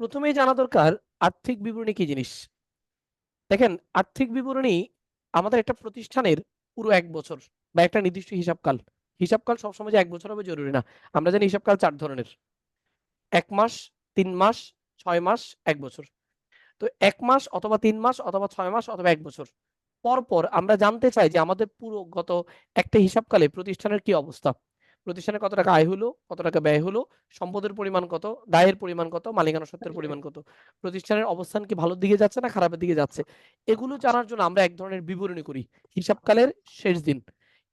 প্রথমেই জানা দরকার, আর্থিক বিবরণী কি জিনিস? দেখেন, আর্থিক বিবরণী আমাদের একটা প্রতিষ্ঠানের পুরো এক বছর বা একটা নির্দিষ্ট হিসাবকাল। হিসাবকাল সবসময় যে এক বছর হবে জরুরি না। আমরা জানি হিসাবকাল চার ধরনের। এক মাস, তিন মাস, ছয় মাস, এক বছর। তো এক মাস অথবা তিন মাস অথবা ছয় মাস অথবা এক বছর। পরপর আমরা জানতে চাই যে আমাদের পুরো গত একটা হিসাবকালে প্রতিষ্ঠানের কি অবস্থা। প্রতিষ্ঠানে কত টাকা আয় হলো, কত টাকা ব্যয় হলো, সম্পদের পরিমাণ কত, দায়ের পরিমাণ কত, মালিকানা সত্ত্বের পরিমাণ কত, প্রতিষ্ঠানের অবস্থান কি ভালোর দিকে যাচ্ছে না খারাপের দিকে যাচ্ছে? এগুলো জানার জন্য আমরা এক ধরনের বিবরণী করি, হিসাবকালের শেষ দিন।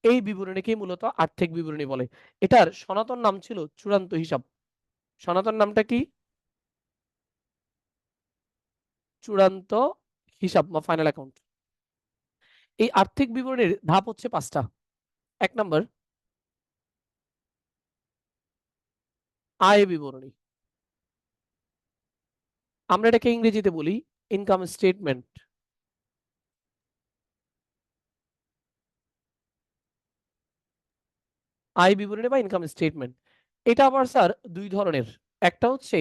এই বিবরণীকেই মূলত আর্থিক বিবরণী বলে। এটার সনাতন নাম ছিল চূড়ান্ত হিসাব। সনাতন নামটা কি? চূড়ান্ত হিসাব বা ফাইনাল অ্যাকাউন্ট এই আর্থিক বিবরণীর ধাপ হচ্ছে পাঁচটা। এক নম্বর আয় বিবরণী। আমরা এটাকে ইংরেজিতে বলি ইনকাম স্টেটমেন্ট আয় বিবরণী বা ইনকাম স্টেটমেন্ট এটা আবার স্যার দুই ধরনের। একটা হচ্ছে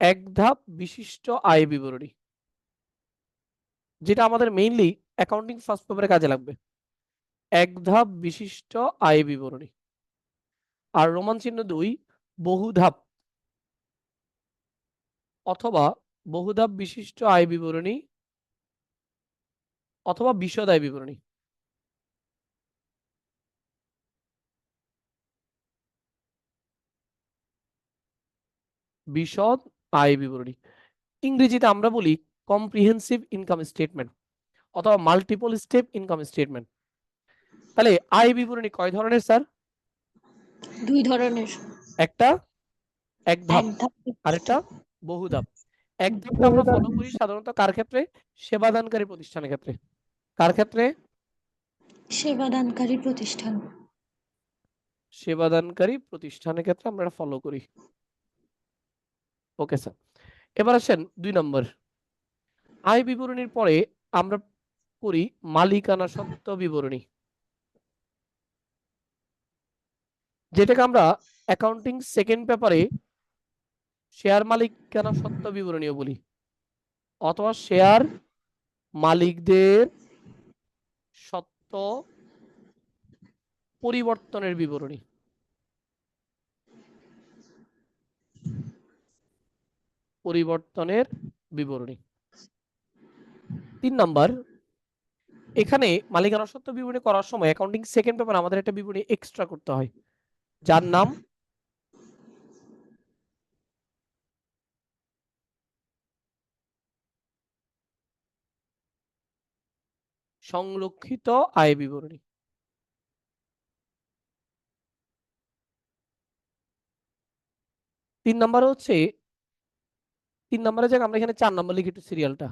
এক ধাপ বিশিষ্ট আয় বিবরণী, যেটা আমাদের মেইনলি অ্যাকাউন্টিং ফার্স্ট পেপারে কাজে লাগবে। এক ধাপ বিশিষ্ট আয় বিবরণী। আর রোমান চিহ্ন দুই বহুধাপ অথবা বহুধাপ বিশিষ্ট আয় বিবরণী অথবা বিশদ আয় বিবরণী। বিশদ আয় বিবরণী। ইংরেজিতে আমরা বলি কম্প্রিহেন্সিভ ইনকাম স্টেটমেন্ট অথবা মাল্টিপল স্টেপ ইনকাম স্টেটমেন্ট তাহলে আয় বিবরণী কয় ধরনের, স্যার? দুই ধরনের। একটা এক ধাপ আরেকটা বহু ধাপ। এক ধাপটা আমরা ফলো করি সাধারণত কার ক্ষেত্রে? সেবাদানকারী প্রতিষ্ঠানের ক্ষেত্রে। কার ক্ষেত্রে? সেবাদানকারী প্রতিষ্ঠান। সেবাদানকারী প্রতিষ্ঠানের ক্ষেত্রে আমরা ফলো করি। ওকে স্যার এবার আসেন দুই নম্বর। আয় বিবরণীর পরে আমরা করি মালিকানা সত্ত্ব বিবরণী। যেটাকে আমরা অ্যাকাউন্টিং সেকেন্ড পেপারে শেয়ার মালিকানা সত্ত্ব বিবরণীও বলি? অথবা শেয়ার মালিকদের সত্ত্ব পরিবর্তনের বিবরণী। পরিবর্তনের বিবরণী। তিন নাম্বার, এখানে মালিকানা সত্ত্ব বিবরণী করার সময় অ্যাকাউন্টিং সেকেন্ড পেপার আমাদের একটা বিবরণী এক্সট্রা করতে হয়। যার নাম? সংরক্ষিত আয় বিবরণী। তিন নাম্বার হচ্ছে, তিন নম্বরে যাক আমরা এখানে চার নম্বর লিখি একটু সিরিয়ালটা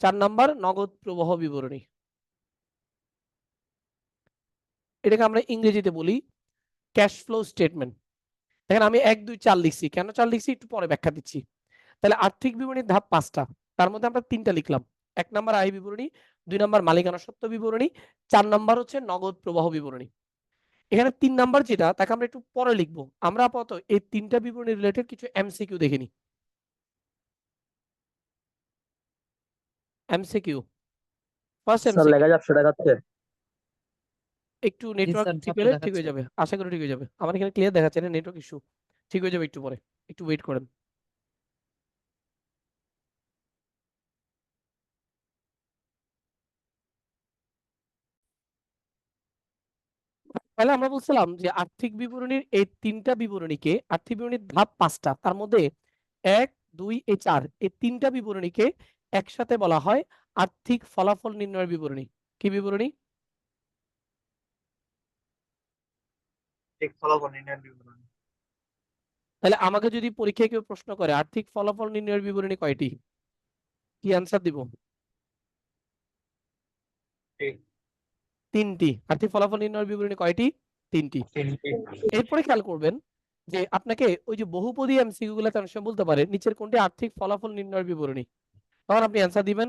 চার নাম্বার নগদ প্রবাহ বিবরণী। এটাকে আমরা ইংরেজিতে বলি ক্যাশ ফ্লো স্টেটমেন্ট দেখেন, আমি এক, দুই, চার লিখছি। কেন চার লিখছি? একটু পরে ব্যাখ্যা দিচ্ছি। তাহলে আর্থিক বিবরণীর ধাপ পাঁচটা। তার মধ্যে আমরা তিনটা লিখলাম। এক নম্বর আয় বিবরণী, দুই নম্বর মালিকানা সত্ত্ব বিবরণী, চার নাম্বার হচ্ছে নগদ প্রবাহ বিবরণী। এখানে তিন নাম্বার যেটা, তাকে আমরা একটু পরে লিখব। আমরা আপাতত এই তিনটা বিবরণী রিলেটেড কিছু এমসিকিউ দেখে নিই। এমসিকিউ ফার্স্ট এমসিকিউ লেখা যাচ্ছে দেখাচ্ছে একটু নেটওয়ার্ক ঠিক হলে ঠিক হয়ে যাবে। আশা করি ঠিক হয়ে যাবে। আমার এখানে ক্লিয়ার দেখাচ্ছে না নেটওয়ার্ক ইস্যু ঠিক হয়ে যাবে একটু পরে। একটু ওয়েট করেন। তাহলে আমরা বলছিলাম যে আর্থিক বিবরণীর এই তিনটা বিবরণীকে আর্থিক বিবরণীর ধাপ পাঁচটা তার মধ্যে এক দুই এই চার এই তিনটা বিবরণীকে একসাথে বলা হয় আর্থিক ফলাফল নির্ণয়ের বিবরণী। কি বিবরণী? ঠিক ফলাফল নির্ণয়ের বিবরণ। তাহলে আমাকে যদি পরীক্ষায় কেউ প্রশ্ন করে আর্থিক ফলাফল নির্ণয়ের বিবরণী কয়টি? কি অ্যান্সার দিব? তিনটি। আর্থিক ফলাফল নির্ণয়ের বিবরণী কয়টি? তিনটি। এরপরে খেয়াল করবেন যে আপনাকে ওই যে বহুপদী এমসিকিউ গুলোতে অনেক সময় বলতে পারে নিচের কোনটি আর্থিক ফলাফল নির্ণয়ের বিবরণী? তখন আপনি অ্যান্সার দিবেন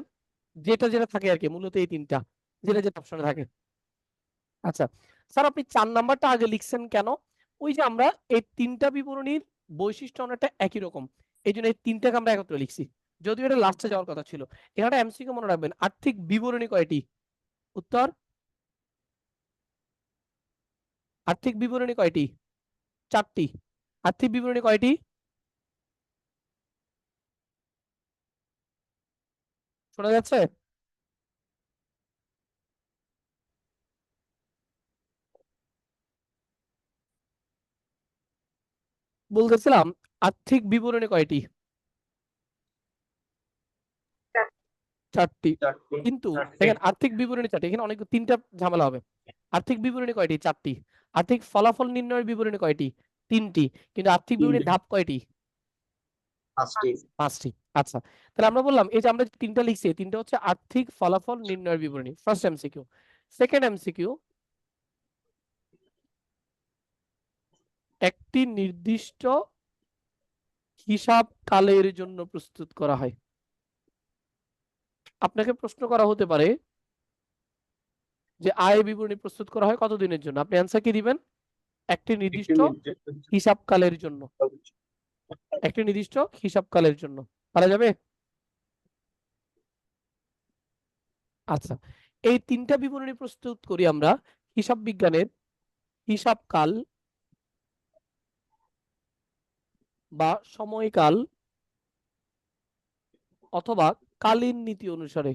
যেটা যেটা থাকে আর কি মূলত এই তিনটা যেটা যেটা অপশনে থাকে। আচ্ছা স্যার, আপনি চার নাম্বারটা আগে লিখছেন কেন? ওই যে আমরা এই তিনটা বিবরণীর বৈশিষ্ট্য অনেকটা একই রকম। এই জন্য এই তিনটাকে আমরা একত্রে লিখছি। যদিও এটা লাস্টে যাওয়ার কথা ছিল। এখানে এমসিকিউ মনে রাখবেন, আর্থিক বিবরণী কয়টি? উত্তর? আর্থিক বিবরণী কয়টি? চারটি। আর্থিক বিবরণী কয়টি? শোনা যাচ্ছে? বলতেছিলাম আর্থিক বিবরণী কয়টি? চারটি। কিন্তু দেখেন আর্থিক বিবরণী চারটি। এখানে অনেক তিনটা ঝামেলা হবে। আর্থিক বিবরণী কয়টি? চারটি। আর্থিক ফলাফল নির্ণয়ের বিবরণী কয়টি? তিনটি। কিন্তু আর্থিক বিবরণীর তিনটি। ধাপ কয়টি? পাঁচটি। পাঁচটি। আচ্ছা তাহলে আমরা বললাম এই যে আমরা তিনটা লিখছি তিনটা হচ্ছে আর্থিক ফলাফল নির্ণয়ের বিবরণী ফার্স্ট এমসিকিউ সেকেন্ড এমসিকিউ একটি নির্দিষ্ট হিসাব কালের জন্য প্রস্তুত করা হয়। আপনাকে প্রশ্ন করা হতে পারে যে আয় বিবরণী প্রস্তুত করা হয় কতদিনের জন্য? আপনি অ্যান্সার কি দিবেন? একটি নির্দিষ্ট হিসাব কালের জন্য। একটি নির্দিষ্ট হিসাব কালের জন্য। পারা যাবে? আচ্ছা এই তিনটা বিবরণী প্রস্তুত করি আমরা। হিসাব বিজ্ঞানের হিসাব কাল বা সময়কাল অথবা কালীন নীতি অনুসারে।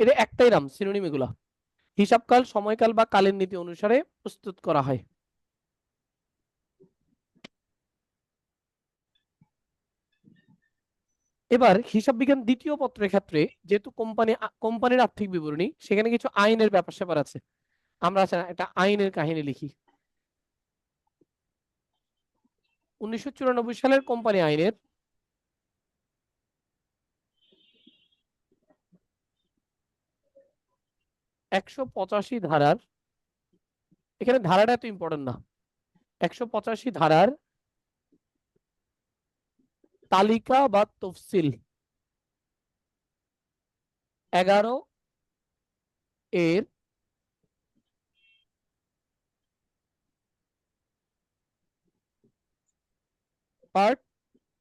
এটা একটাই নাম সিনোনিম এগুলা। হিসাবকাল সময়কাল বা কালীন নীতি অনুসারে প্রস্তুত করা হয়। এবার হিসাব বিজ্ঞান দ্বিতীয় পত্রের ক্ষেত্রে যেহেতু কোম্পানি কোম্পানির আর্থিক বিবরণী সেখানে কিছু আইনের ব্যাপার স্যাপার আছে। আমরা না, একটা আইনের কাহিনী লিখি। উনিশশো চুরানব্বই সালের কোম্পানি আইনের একশো পঁচাশি ধারার এখানে ধারাটা এত ইম্পর্টেন্ট না। একশো পঁচাশি ধারার তালিকা বা তফসিল। এগারো এর পার্ট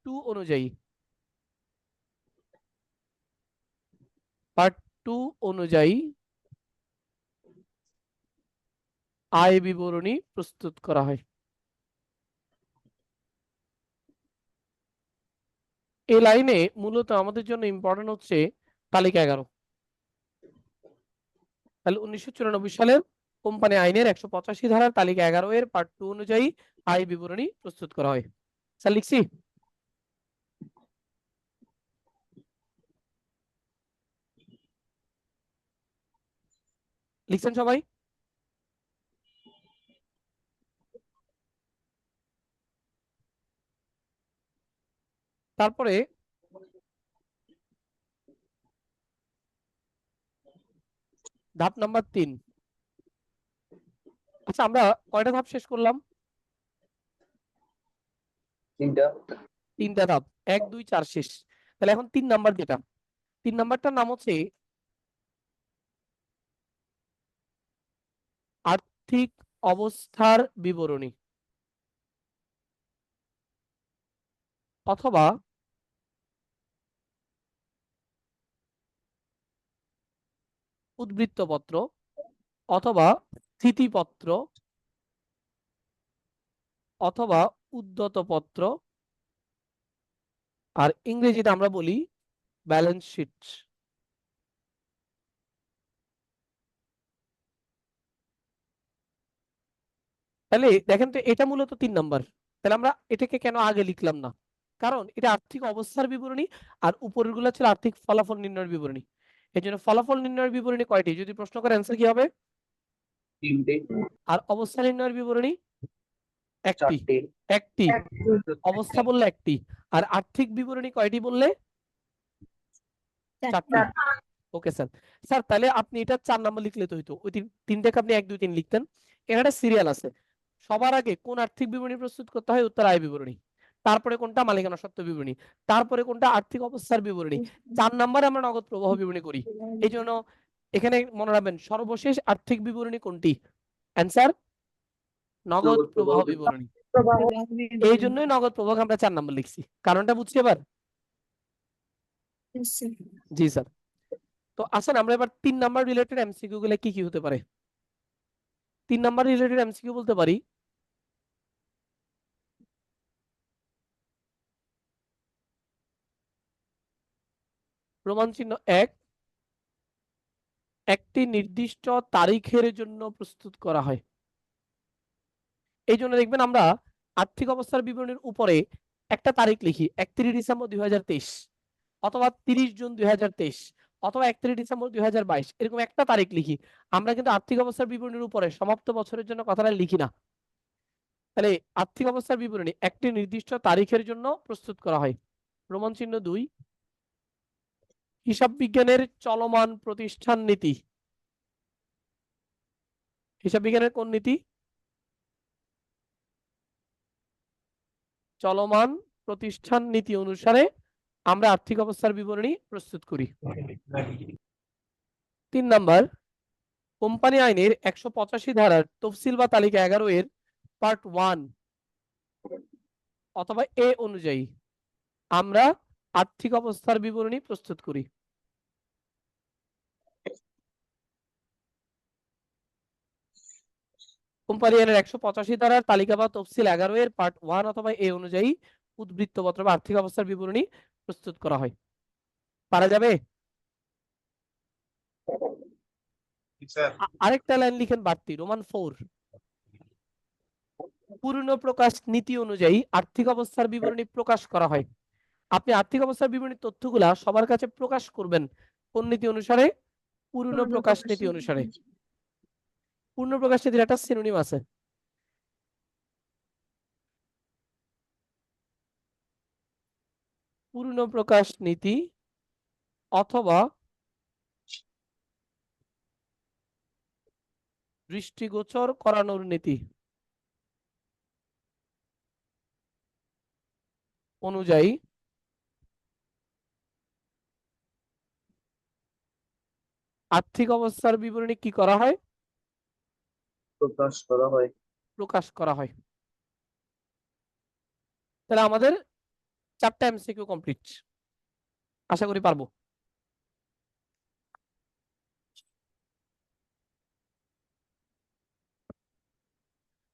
টু অনুযায়ী। পার্ট টু অনুযায়ী আয় বিবরণী প্রস্তুত করা হয়। এই লাইনে মূলত আমাদের জন্য ইম্পর্টেন্ট হচ্ছে তালিকা এগারো। তাহলে উনিশশো চুরানব্বই সালের কোম্পানি আইনের একশো পঁচাশি ধারার তালিকা এগারো এর পার্ট টু অনুযায়ী আয় বিবরণী প্রস্তুত করা হয়। স্যার লিখছি লিখছেন সবাই? তারপরে ধাপ নাম্বার তিন। আচ্ছা আমরা কয়টা ধাপ শেষ করলাম? তিনটা? ধাপ। এক, দুই, চার, শেষ। তাহলে এখন তিন নাম্বার যেটা। তিন নাম্বারটার নাম হচ্ছে আর্থিক অবস্থার বিবরণী। অথবা উদ্বৃত্তপত্র অথবা স্থিতিপত্র অথবা উদ্যতপত্র। আর ইংরেজিতে আমরা বলি ব্যালেন্স শিট তাহলে দেখেন তো এটা মূলত তিন নাম্বার। তাহলে আমরা এটাকে কেন আগে লিখলাম না? কারণ এটা আর্থিক অবস্থার বিবরণী আর উপরেরগুলো ছিল আর্থিক ফলাফল নির্ণয়ের বিবরণী। এই জন্য ফলাফল নির্ণয়ের বিবরণী কয়টি? যদি প্রশ্ন করে অ্যান্সার কি হবে? তিনটে। আর অবস্থা নির্ণয়ের বিবরণী? একটি একটি। অবস্থা বললে একটি। আর আর্থিক বিবরণী কয়টি বললে? চারটি। Okay sir. স্যার তাহলে আপনি এটা চার নাম্বার লিখলে তো হইতো। ওই তিনটাকে আপনি এক দুই তিন লিখতেন। এখানে সিরিয়াল আছে। সবার আগে কোন আর্থিক বিবরণী প্রস্তুত করতে হয়? উত্তর আয় বিবরণী। তারপরে কোনটা? মালিকানা সত্ত্ব বিবরণী। তারপরে কোনটা? আর্থিক অবস্থার বিবরণী। চার নাম্বারে আমরা নগদ প্রবাহ বিবরণী করি। এই জন্য এখানে মনে রাখবেন সর্বশেষ আর্থিক বিবরণী কোনটি? অ্যান্সার নগদ প্রবাহ বিবরণী। এই জন্যই নগদ প্রবাহ আমরা চার নম্বর লিখছি। কারণটা বুঝছি এবার? জি স্যার। তো আসেন আমরা এবার তিন নাম্বার রিলেটেড এমসিকিউ গুলো কি কি হতে পারে? তিন নাম্বার রিলেটেড এমসিকিউ বলতে পারি। প্রমাণ চিহ্ন এক। একটি নির্দিষ্ট তারিখের জন্য প্রস্তুত করা হয়। এই জন্য দেখবেন আমরা আর্থিক অবস্থার বিবরণীর উপরে একটা তারিখ লিখি, একত্রিশ ডিসেম্বর দুই অথবা তিরিশ জুন দুই অথবা একত্রিশ ডিসেম্বর দুই হাজার বাইশ এরকম একটা তারিখ লিখি। আমরা কিন্তু আর্থিক অবস্থার বিবরণীর উপরে সমাপ্ত বছরের জন্য কথাটা লিখি না। তাহলে আর্থিক অবস্থার বিবরণী একটি নির্দিষ্ট তারিখের জন্য প্রস্তুত করা হয়। প্রমাণ চিহ্ন দুই, হিসাব বিজ্ঞানের চলমান প্রতিষ্ঠান নীতি। হিসাব বিজ্ঞানের কোন নীতি? চলমান প্রতিষ্ঠান নীতি অনুসারে আমরা আর্থিক অবস্থার বিবরণী প্রস্তুত করি। তিন নাম্বার, কোম্পানি আইনের একশো পঁচাশি ধারার তফসিল বা তালিকা এগারো এর পার্ট ওয়ান অথবা এ অনুযায়ী আমরা আর্থিক অবস্থার বিবরণী প্রস্তুত করি। কোম্পানি আইনের একশো পঁচাশি ধারার তালিকা বা তফসিল এগারো এর পার্ট ওয়ান অথবা এ অনুযায়ী উদ্বৃত্তপত্র বা আর্থিক অবস্থার বিবরণী প্রস্তুত করা হয়। পারা যাবে? আরেকটা লাইন লিখেন বাড়তি রোমান ফোর পূর্ণ প্রকাশ নীতি অনুযায়ী আর্থিক অবস্থার বিবরণী প্রকাশ করা হয়। আপনি আর্থিক অবস্থার বিবরণী তথ্যগুলা সবার কাছে প্রকাশ করবেন কোন নীতি অনুসারে? পূর্ণ প্রকাশ নীতি। অনুসারে। পূর্ণ প্রকাশ নীতির একটা সিনোনিম আছে। পূর্ণ প্রকাশ নীতি অথবা দৃষ্টিগোচর করানোর নীতি অনুযায়ী আর্থিক অবস্থার বিবরণী কি করা হয়? প্রকাশ করা হয়। প্রকাশ করা হয়। তাহলে আমাদের চারটা এমসিকিউ কমপ্লিট আশা করি পারব।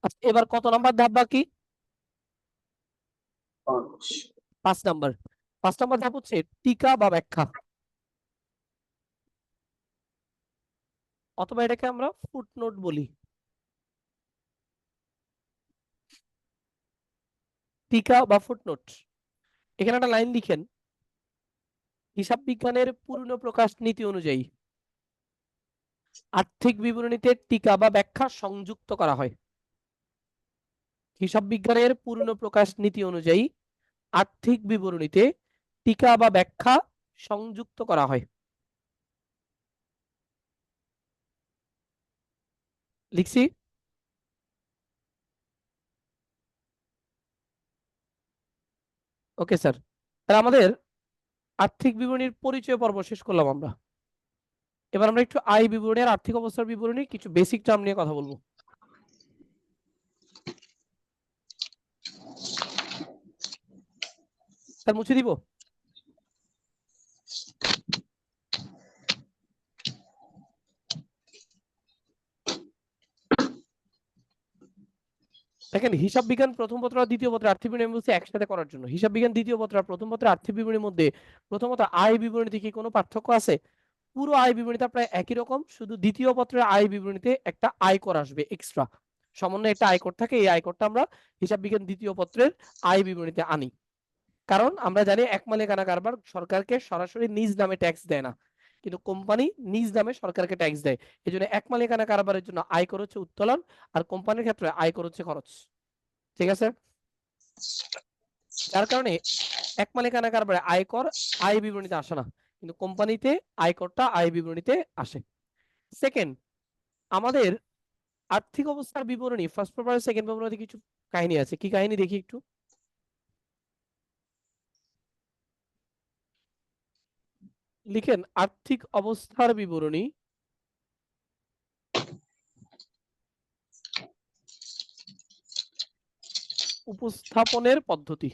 আচ্ছা এবার কত নাম্বার ধাপ বাকি? পাঁচ। পাঁচ নাম্বার। পাঁচ নাম্বার ধাপ হচ্ছে টিকা বা ব্যাখ্যা। অথবা এটাকে আমরা ফুটনোট বলি। টিকা বা ফুটনোট এখানে একটা লাইন লিখেন। হিসাব বিজ্ঞানের পূর্ণ প্রকাশ নীতি অনুযায়ী আর্থিক বিবরণীতে টিকা বা ব্যাখ্যা সংযুক্ত করা হয়। হিসাব বিজ্ঞানের পূর্ণ প্রকাশ নীতি অনুযায়ী আর্থিক বিবরণীতে টিকা বা ব্যাখ্যা সংযুক্ত করা হয়। লিখছি। ওকে স্যার তাহলে আমাদের আর্থিক বিবরণীর পরিচয় পর্ব শেষ করলাম আমরা। এবার আমরা একটু আয় বিবরণী আর আর্থিক অবস্থার বিবরণী, কিছু বেসিক টার্ম নিয়ে কথা বলব। স্যার, মুছে দিব? দেখেন, হিসাব বিজ্ঞান প্রথম পত্র আর দ্বিতীয় পত্র আর্থিক বিবরণী বলছে একসাথে করার জন্য। হিসাব বিজ্ঞান দ্বিতীয় পত্র আর প্রথম পত্র আর্থিক বিবরণীর মধ্যে প্রথমত আয় বিবরণীতে কি কোনো পার্থক্য আছে? পুরো আয় বিবরণীতে প্রায় একই রকম, শুধু দ্বিতীয় পত্রের আয় বিবরণীতে একটা আয়কর আসবে এক্সট্রা সমন্বয়ে একটা আয়কর থাকে, এই আয়করটা আমরা হিসাব বিজ্ঞান দ্বিতীয় পত্রের আয় বিবরণীতে আনি। কারণ আমরা জানি এক মালিকানা কারবার সরকারকে সরাসরি নিজ নামে ট্যাক্স দেয় না। কিন্তু কোম্পানি নিজ নামে সরকারকে ট্যাক্স দেয়। এই জন্য এক মালিকানা কারবারের জন্য আয়কর হচ্ছে উত্তোলন আর কোম্পানির ক্ষেত্রে আয়কর হচ্ছে খরচ। ঠিক আছে? যার কারণে এক মালিকানা কারবারে আয়কর আয় বিবরণীতে আসে না। কিন্তু কোম্পানিতে আয়করটা আয় বিবরণীতে আসে। সেকেন্ড আমাদের আর্থিক অবস্থার বিবরণী ফার্স্ট পেপার সেকেন্ড পেপারে কিছু কাহিনী আছে। কি কাহিনী দেখি একটু? লিখেন, আর্থিক অবস্থার বিবরণী। উপস্থাপনের পদ্ধতি।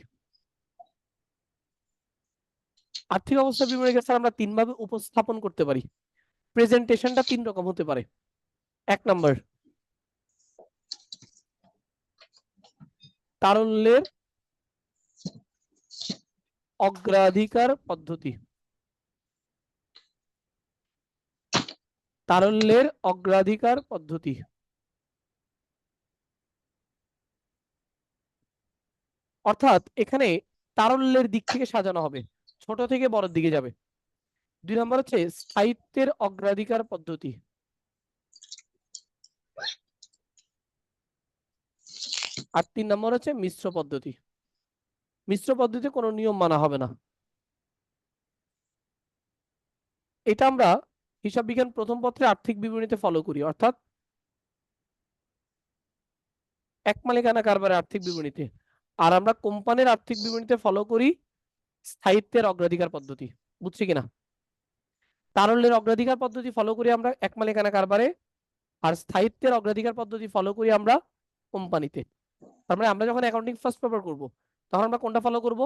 আর্থিক অবস্থা বিবরণীকে স্যার, আমরা তিন ভাবে উপস্থাপন করতে পারি। প্রেজেন্টেশনটা তিন রকম হতে পারে। এক নম্বর, তারল্যের অগ্রাধিকার পদ্ধতি। তারল্যের অগ্রাধিকার পদ্ধতি। অর্থাৎ এখানে তারল্যের দিক থেকে সাজানো হবে, ছোট থেকে বড়র দিকে যাবে। দুই নম্বর হচ্ছে স্থায়িত্বের অগ্রাধিকার পদ্ধতি। আর তিন নম্বর হচ্ছে মিশ্র পদ্ধতি। মিশ্র পদ্ধতিতে কোনো নিয়ম মানা হবে না। এটা আমরা হিসাব বিজ্ঞান প্রথম পত্রে আর্থিক বিবরণীতে ফলো করি, অর্থাৎ এক মালিকানা কারবারের আর্থিক বিবরণীতে। আর আমরা কোম্পানির আর্থিক বিবরণীতে ফলো করি স্থায়িত্বের অগ্রাধিকার পদ্ধতি, বুঝছি কিনা? তারল্যের অগ্রাধিকার পদ্ধতি ফলো করি আমরা এক মালিকানা কারবারে, আর স্থায়িত্বের অগ্রাধিকার পদ্ধতি ফলো করি আমরা কোম্পানিতে। তার মানে আমরা যখন অ্যাকাউন্টিং ফার্স্ট পেপার করব, তখন আমরা কোনটা ফলো করব?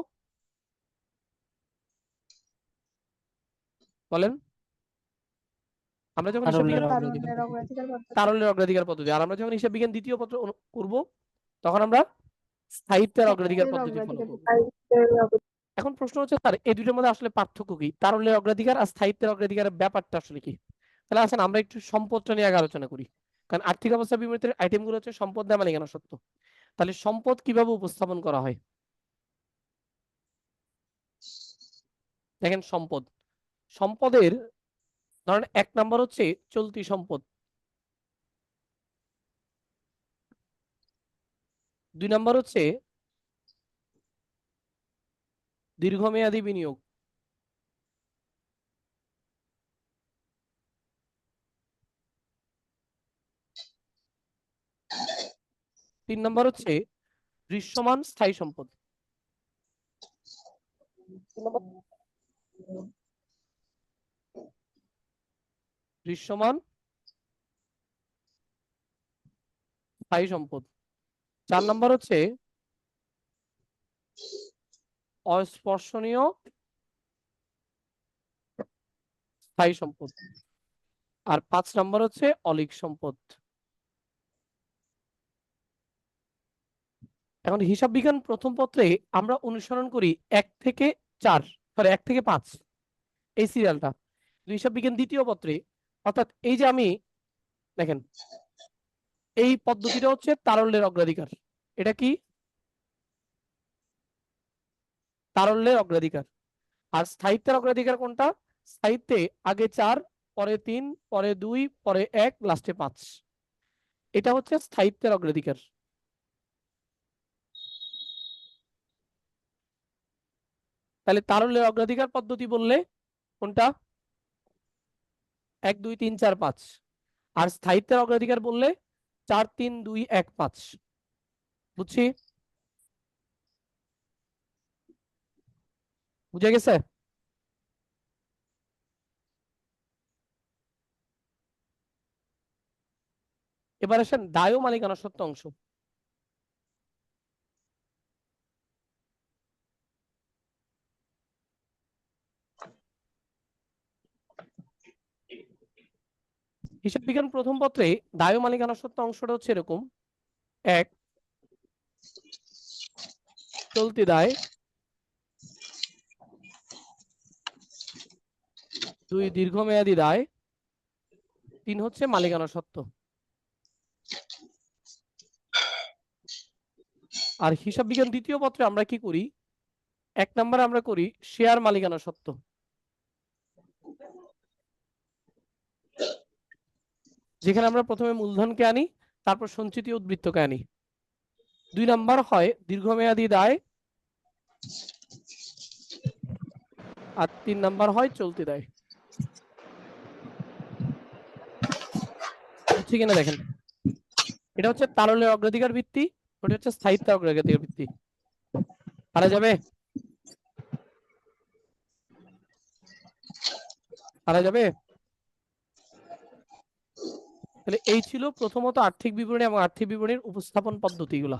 বলেন। আমরা যখন হিসাব তারল্যের অগ্রাধিকার পদ্ধতি। আর আমরা যখন হিসাব বিজ্ঞান দ্বিতীয় পত্র করব তখন আমরা স্থায়িত্বের অগ্রাধিকার পদ্ধতি ফলো করব। এখন প্রশ্ন হচ্ছে স্যার এই দুটোর মধ্যে আসলে পার্থক্য কি? তারল্যের অগ্রাধিকার আর স্থায়িত্বের অগ্রাধিকারের ব্যাপারটা আসলে কি? তাহলে আসেন আমরা একটু সম্পদটা নিয়ে আগে আলোচনা করি। কারণ আর্থিক অবস্থা আইটেমগুলো হচ্ছে সম্পদ দেয় মালিকানা সত্ত্ব তাহলে সম্পদ কীভাবে উপস্থাপন করা হয়? দেখেন সম্পদ। সম্পদের ধরেন এক নাম্বার হচ্ছে চলতি সম্পদ। দুই নাম্বার হচ্ছে দীর্ঘমেয়াদী বিনিয়োগ। তিন নম্বর হচ্ছে দৃশ্যমান স্থায়ী সম্পদ। দৃশ্যমান স্থায়ী সম্পদ। চার নম্বর হচ্ছে অস্পর্শনীয় স্থায়ী সম্পদ। আর পাঁচ নম্বর হচ্ছে অলিক সম্পদ। এখন হিসাব বিজ্ঞান প্রথম পত্রে আমরা অনুসরণ করি এক থেকে চার সরি এক থেকে পাঁচ। এই সিরিয়ালটা হিসাব বিজ্ঞান দ্বিতীয় পত্রে অর্থাৎ এই যে আমি, দেখেন, এই পদ্ধতিটা হচ্ছে তারল্যের অগ্রাধিকার। এটা কি? তারল্যের অগ্রাধিকার। আর স্থায়িত্বের অগ্রাধিকার কোনটা? স্থায়িত্বে আগে চার, পরে তিন, পরে দুই, পরে এক, লাস্টে পাঁচ। এটা হচ্ছে স্থায়িত্বের অগ্রাধিকার। তাহলে তারল্যের অগ্রাধিকার পদ্ধতি বললে কোনটা? এক, দুই, তিন, চার, পাঁচ। আর স্থায়িত্বের অগ্রাধিকার বললে চার, তিন, দুই, এক, পাঁচ। বুঝছি? বুঝে গেছে? এবার আসেন দায় মালিকানা সত্ত্ব অংশ। হিসাব বিজ্ঞান প্রথম পত্রে দায় মালিকানা সত্ত্ব অংশটা হচ্ছে এরকম। এক, চলতি দায়। দুই, দীর্ঘমেয়াদী দায়। তিন হচ্ছে মালিকানা সত্ত্ব আর হিসাব বিজ্ঞান দ্বিতীয় পত্রে আমরা কি করি? এক নম্বরে আমরা করি শেয়ার মালিকানা সত্ত্ব যেখানে আমরা প্রথমে মূলধনকে আনি, তারপর সঞ্চিত উদ্বৃত্তকে আনি। দুই নাম্বার হয় দীর্ঘমেয়াদী দায়, আর তিন নাম্বার হয় চলতি দায়। হচ্ছে কিনা দেখেন, এটা হচ্ছে তারল্যের অগ্রাধিকার ভিত্তি, ওটা হচ্ছে স্থায়িত্ব অগ্রাধিকার ভিত্তি। পারা যাবে? পারা যাবে? তাহলে এই ছিল প্রথমত আর্থিক বিবরণী এবং আর্থিক বিবরণীর উপস্থাপন পদ্ধতিগুলা।